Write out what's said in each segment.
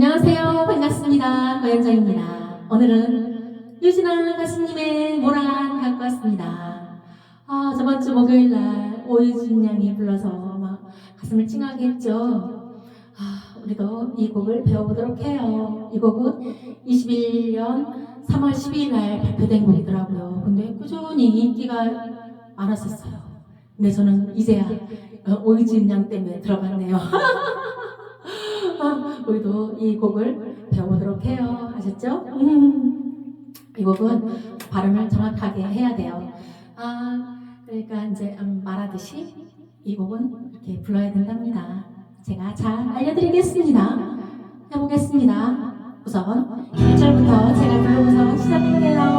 안녕하세요. 반갑습니다. 고현정입니다. 오늘은 유진아 가수님의 모란 갖고 왔습니다. 아, 저번 주 목요일 날 오유진 양이 불러서 막 가슴을 찡하게 했죠. 아, 우리도 이 곡을 배워보도록 해요. 이 곡은 21년 3월 12일 날 발표된 곡이더라고요. 근데 꾸준히 인기가 많았었어요. 근데 저는 이제야 어, 오유진 양 때문에 들어봤네요. 아, 우리도 이 곡을 배워보도록 해요. 아셨죠? 음, 이 곡은 발음을 정확하게 해야 돼요. 아, 그러니까 이제 음, 말하듯이 이 곡은 이렇게 불러야 된답니다. 제가 잘 알려드리겠습니다. 해보겠습니다. 우선 1절부터 제가 불러서 시작할게요.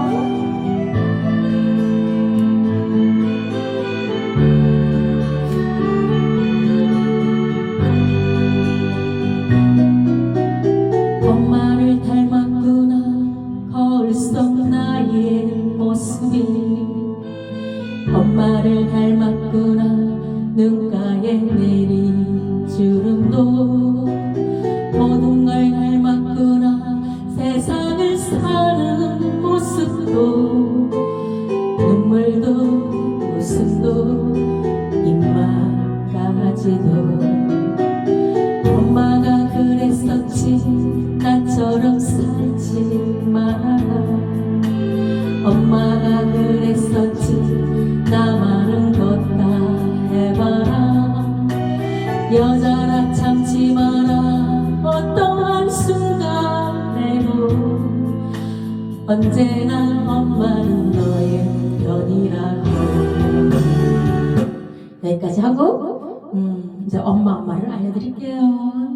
엄마가 그랬었지. 나만은 걷다 해봐라. 여자라 참지 마라. 어떠한 순간에도 언제나 엄마는 너의 편이라고. 여기까지 하고 음, 이제 엄마 엄마를 알려드릴게요.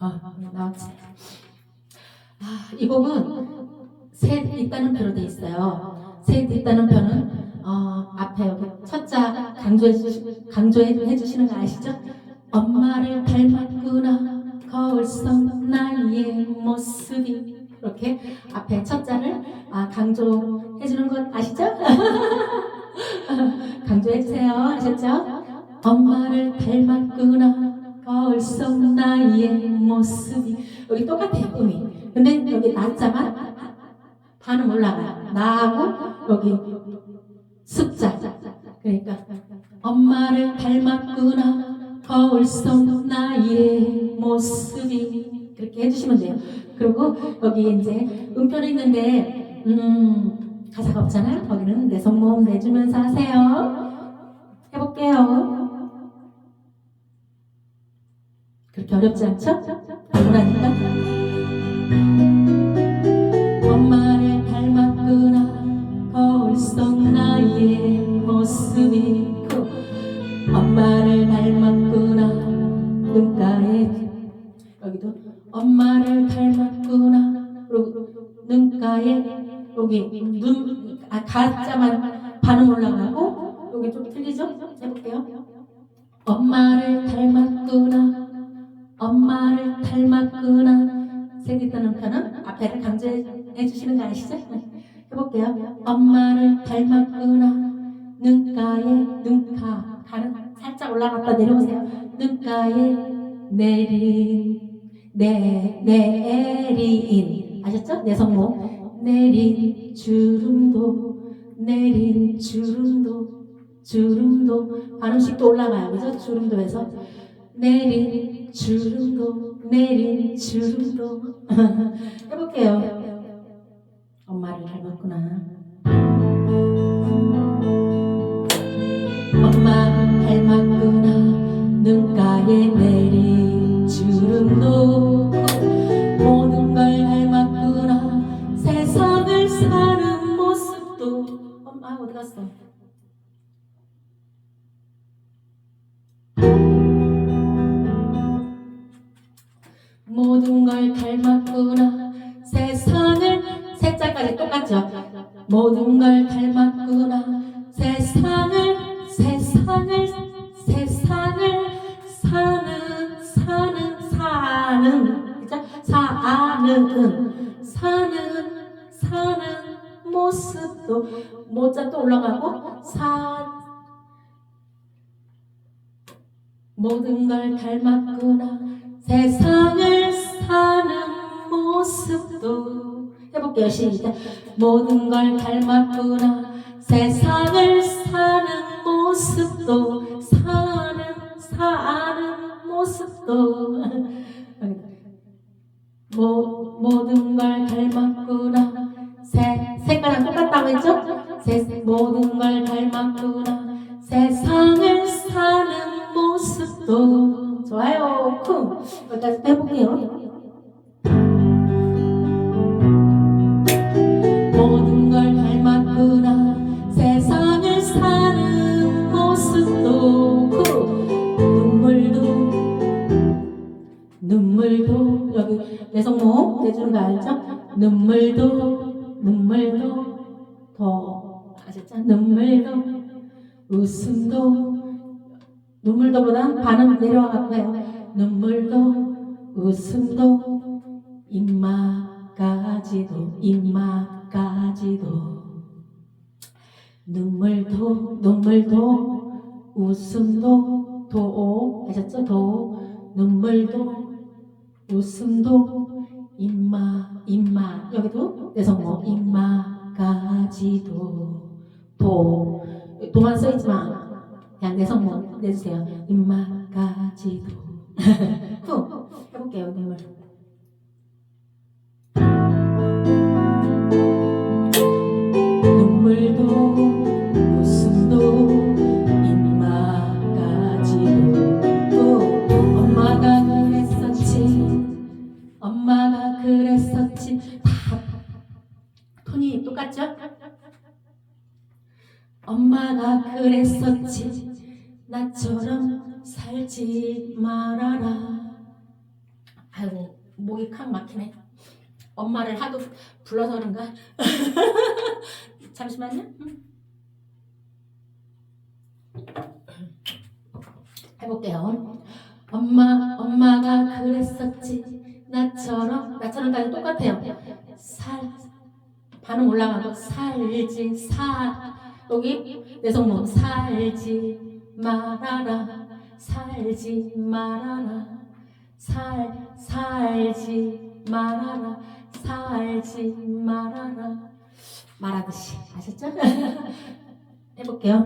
아, 나왔지. 아, 이 곡은 셋 있다는 표로 돼 있어요. 셋 있다는 표는 어, 앞에 여기 첫자 강조해 주 강조해 주시는 거 아시죠? 엄마를 닮았구나 거울 속 나의 모습이 이렇게 앞에 첫자를 아, 강조해 주는 것 아시죠? 강조해 주세요. 아셨죠? 엄마를 닮았구나 속 나의 모습이 여기 똑같아요 음이. 근데 여기 낮자만 반음 올라가요. 나하고 여기 숫자. 그러니까 엄마를 닮았구나. 속 나의 모습이 그렇게 해주시면 돼요. 그리고 여기 이제 음표는 있는데 음 가사가 없잖아요. 거기는 내 손몸 내주면서 하세요. 해볼게요 그렇게 어렵지 않죠? 알고나니까 엄마를 닮았구나 거울 속 나의 모습이 고 엄마를 닮았구나 눈가에 여기도 엄마를 닮았구나 눈가에 여기 눈 아, 가자만 반음 올라가고 여기 좀 틀리죠? 해볼게요 엄마를 닮았구나 엄마를 닮았구나 셋 있다는 편은 앞에를 강조해 주시는 거 아시죠? 네. 해볼게요. 엄마를 닮았구나. 눈가에 눈가. 가는 살짝 올라갔다 내려오세요. 눈가에 내린. 내 내린. 아셨죠? 내 성목 내린 주름도 내린 주름도 주름도. 발음식도 올라가요. 그죠? 주름도에서 내린 주름도 내린 주름도 해볼게요. 엄마를 닮았구나. 엄마를 닮았구나. 눈가에 내린 주름도 모든 걸 닮았구나. 세상을 사는 모습도 엄마 어디 갔어? 사 모든 걸 닮았구나. 세상을 사는 모습도. 해볼게요 시작. 모든 걸 닮았구나. 세상을 사는 모습도. 사는 사는 모습도. 모, 모든 걸 닮았구나. 세, 색깔랑 똑같다고 했죠? 세, 모든 걸 닮았구나. 세상을 사는 모습도 좋아요. 쿵. 여기까지 해볼게요. 모든 걸 닮았구나. 세상을 사는 모습도 쿵. 눈물도 눈물도. 여기 내성목 내주는 거 알죠? 눈물도 눈물도 더? 눈물도 웃음도 눈물도보다 반음 내려와가고요. 눈물도 웃음도 입맛까지도 입맛까지도. 눈물도 눈물도 웃음도 도 아셨죠? 도. 눈물도 웃음도 입맛 입맛. 여기도 내성모. 입맛까지도 도 도만 써있지만 그냥 내성모 내주세요. 입맛까지도. 후 해볼게요 눈물 엄마가 그랬었지. 나처럼 살지 말아라. 아이고 목이 칵 막히네. 엄마를 하도 불러서 그런가? 잠시만요. 음. 해볼게요. 엄마 엄마가 그랬었지. 나처럼 나처럼까지 똑같아요. 살 반음 올라가고 살지 사 여기 내성모 살지 말아라 살지 말아라 살 살지 말아라 살지 말아라 말하듯이 아셨죠? 해볼게요.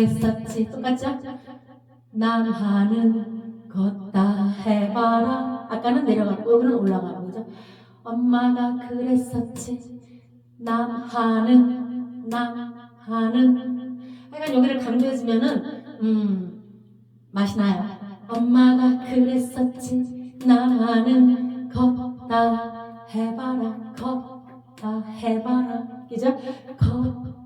그랬었지. 똑같죠? 남하는 걷다 해봐라. 아까는 내려가고 여기는 올라가고 그죠? 엄마가 그랬었지. 남하는 남하는. 약간 여기를 강조해주면은 음 맛이 나요. 엄마가 그랬었지. 나는 걷다 해봐라. 걷다 해봐라. 그죠? 걷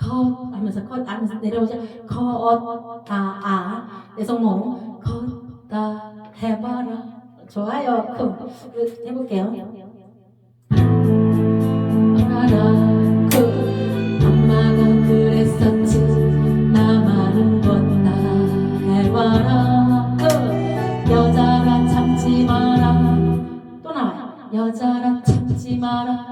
걷 하면서 걷 하면서 내려오자. 걷다 아. 내성모 걷다 해봐라 좋아요. 그럼 해볼게요. 여자라 참지 마라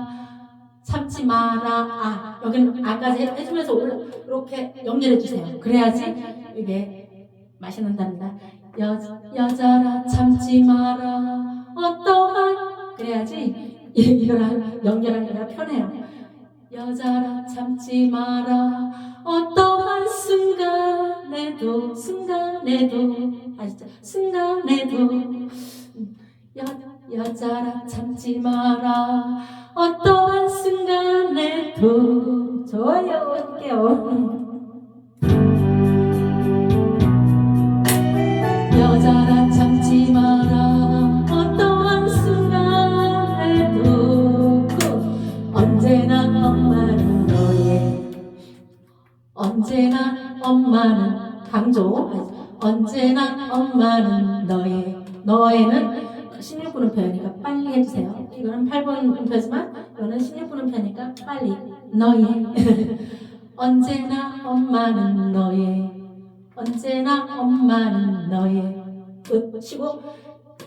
참지 마라. 아 여기는 아까지 해- 해주면서 올- 이렇게 연결해 주세요. 그래야지 이게 맛이 난답니다. 여, 여자라 참지 마라. 어떠한? 그래야지 이- 이거랑 연결하기가 편해요. 여자라 참지 마라. 어떠한 순간에도 순간에도 아시죠? 순간에도 여, 여자라 참지 마라. 어떠한 순간에도 좋아요 할게요 여자라 참지 마라. 어떠한 순간에도 언제나 엄마는 너의 언제나 엄마는 강조. 언제나 엄마는 너의 너의는 16분 음표니까 빨리 해주세요. 이거는 8분 음표지만 이거는 16분 음표니까 빨리. 너의. 언제나 엄마는 너의. 언제나 엄마는 너의. 으치고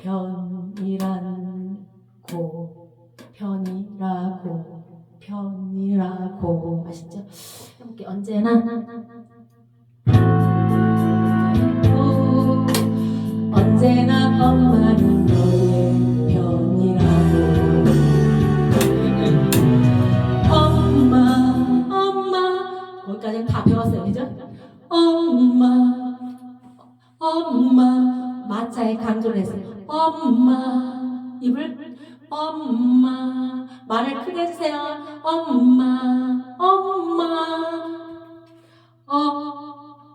편이란 고. 편이라고. 편이라고. 아시죠? 함께 언제나. 오, 언제나 엄마는 엄마 거기까지는 다 배웠어요. 그죠? 엄마 엄마. 마자에 강조를 했어요. 엄마. 입을 엄마. 말을 크게 해주세요. 엄마 엄마. 어,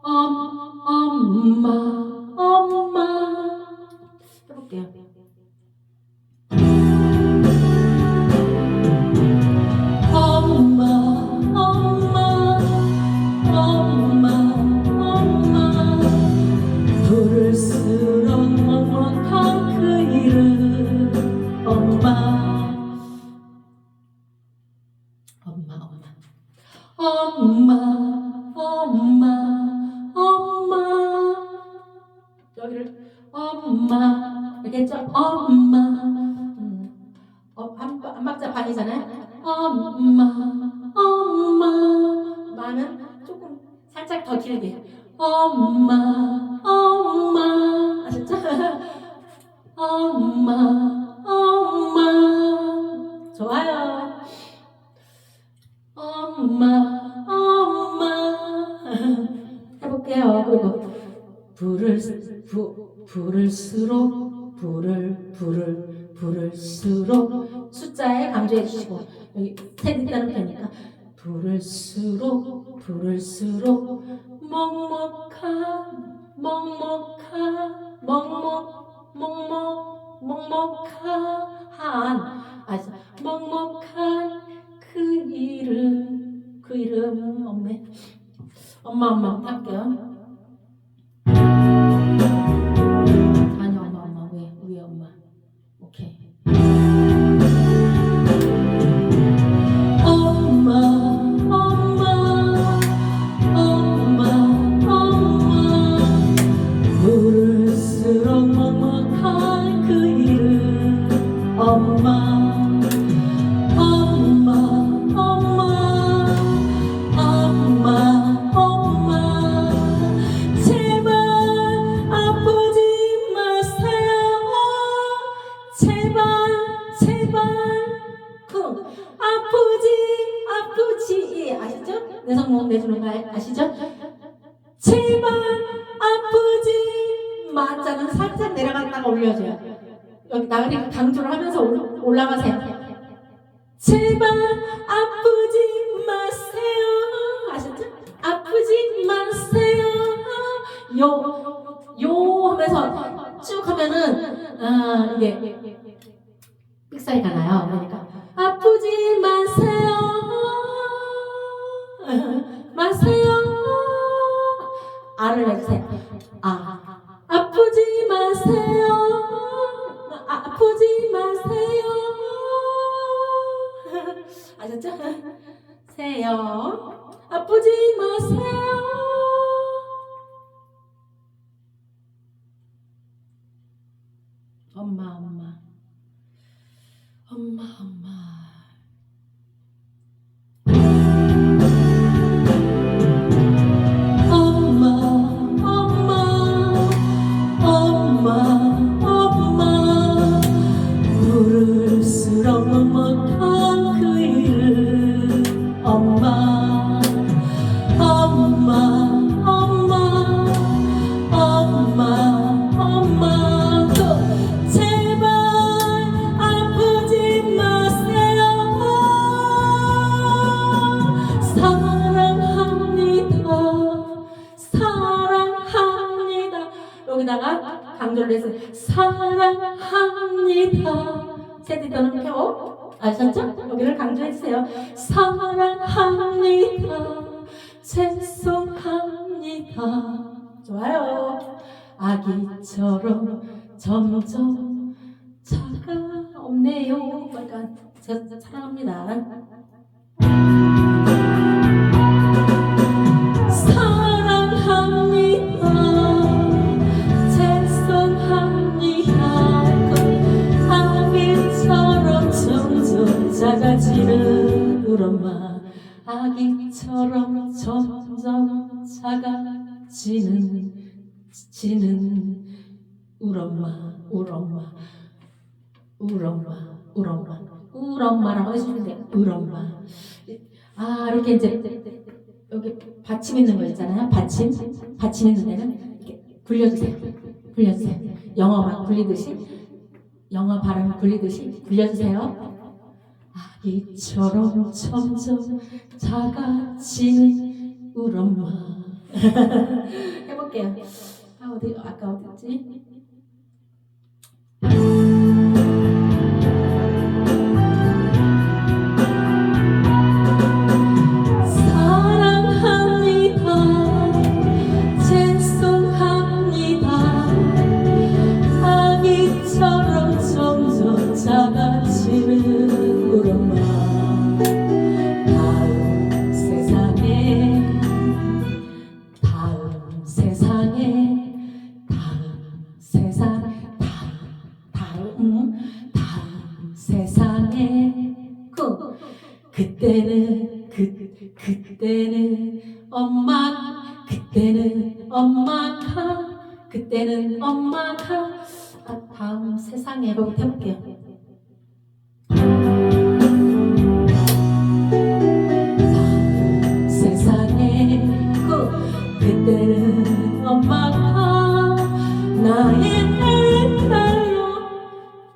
엄, 엄마 엄마. 음. 어, 한, 한 박자 반이잖아요. 엄마 엄마. 마는 조금 살짝 더 길게. 엄마 엄마. 아셨죠? 엄마 엄마. 좋아요. 엄마 엄마. 해볼게요. 그리고 불을 부, 부를수록 불을 불을 부를수록 숫자에 강조해 주시고 여기 셋 있다는 표니까 부를수록 부를수록 먹먹한 먹먹한 먹먹 먹먹 먹먹한. 아시 먹먹한 그 이름 그 이름 엄매 엄마 엄마 할게요 제발 제발. 쿵. 아프지 아프지. 예, 아시죠? 내성목 내주는 거 아- 아시죠? 제발 아프지. 마자는 살짝 내려갔다가 올려줘요. 여기 나그네 강조를 하면서 올- 올라가세요. 제발 아프지 마세요. 아셨죠? 아프지 마세요. 요, 요 하면서 쭉 하면은 아 이게 삑사리가 나요. 그러니까 아프지 마세요. 마세요. 아를 내주세요. 아 아프지 마세요. 아, 아프지 마세요. 아셨죠? 세요 해서 사랑합니다. 떠는 표 아셨죠? 여기를 강조해주세요. 사랑합니다. 죄송합니다. 좋아요. 아기처럼 점점 차가 없네요. 약간 저, 저 사랑합니다 사랑합니다 얼음아 아기처럼 점점 차가지는 지는. 울엄마 울엄마 울엄마 울엄마. 울엄마라고 해주는데 울엄마. 아 이렇게 이제 여기 받침 있는 거 있잖아요. 받침? 받침 있는 데는 이렇게 굴려주세요. 굴려주세요. 영어만 굴리듯이 영어 발음 굴리듯이 굴려주세요. 아기처럼 점점 작아지는 울엄마 해볼게요. 아 어디 아까 어디지 엄마가 아, 다음 세상에 해보- 해볼게요. 세상에 그 그때는 엄마가 나의 딸로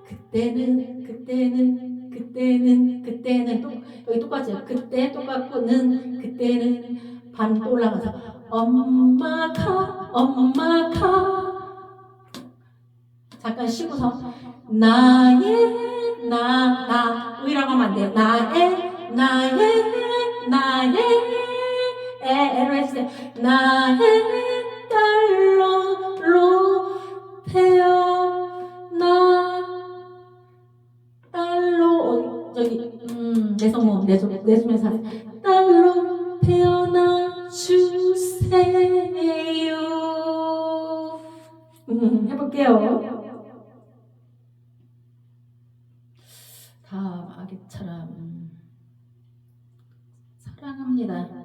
그때는 그때는 그때는 그때는 또 여기 똑같아요. 그때 똑같고는 그때는 반또 올라가서 엄마가 엄마가 잠깐 쉬고서 나의 나 나 의라고 하면 안 돼요. 나의 나의 나의 에로 해주세요. 나의 딸로 태어나 딸로 어, 저기 음 내성모 내좀 내주면 사 딸로 태어나 주세요. 음, 해볼게요. 다음 아기처럼 사랑합니다.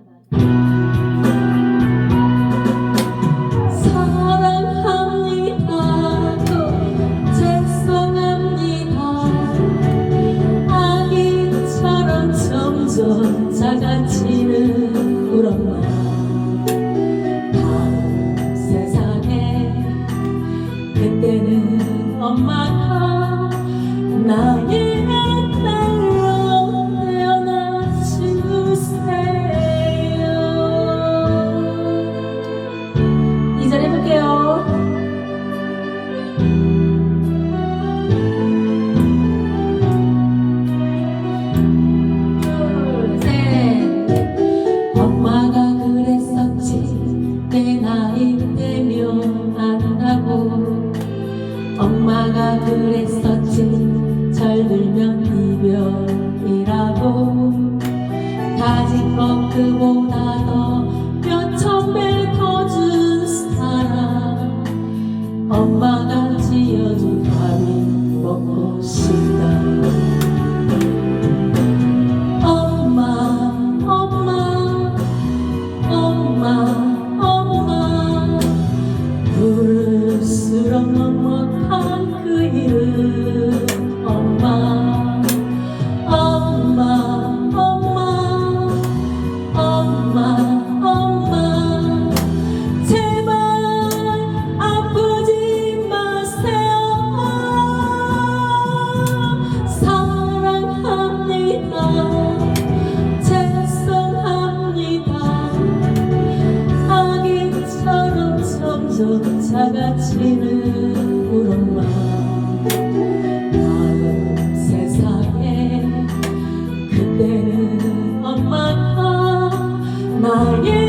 때는 엄마가 나의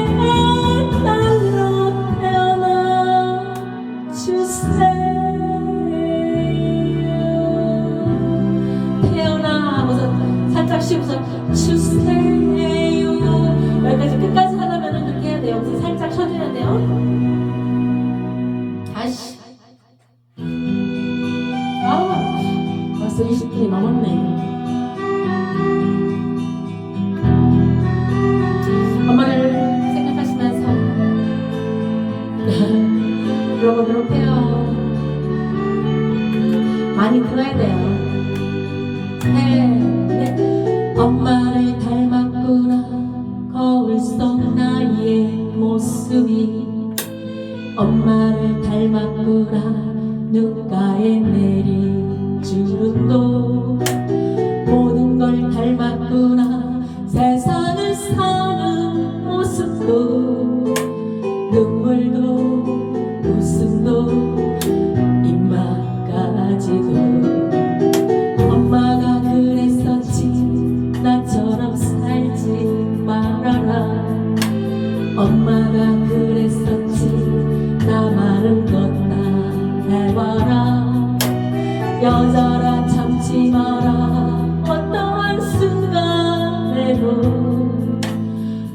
엄마를 닮았구나. 거울 속 나의 모습이 엄마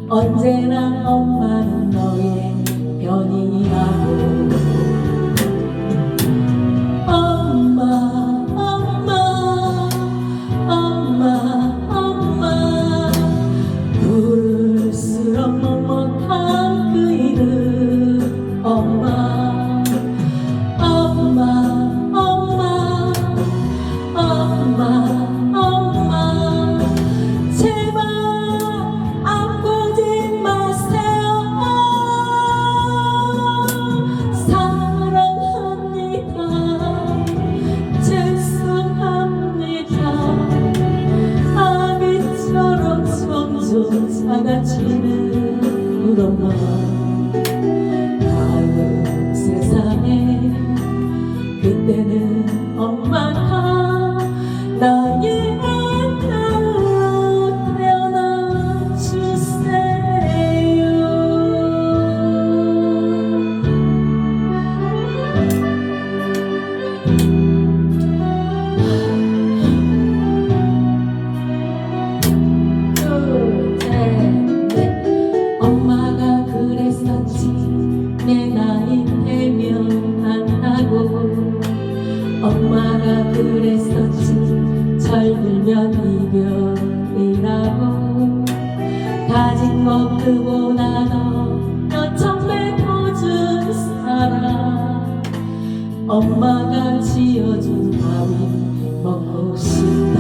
언제나 엄마는 너의 변인이다. 그 사가치는 무덤마 다음 세상에 그때는 가진 것 그보다 더몇 천배 더 준 사랑 엄마가 지어준 밥이 먹고 싶어.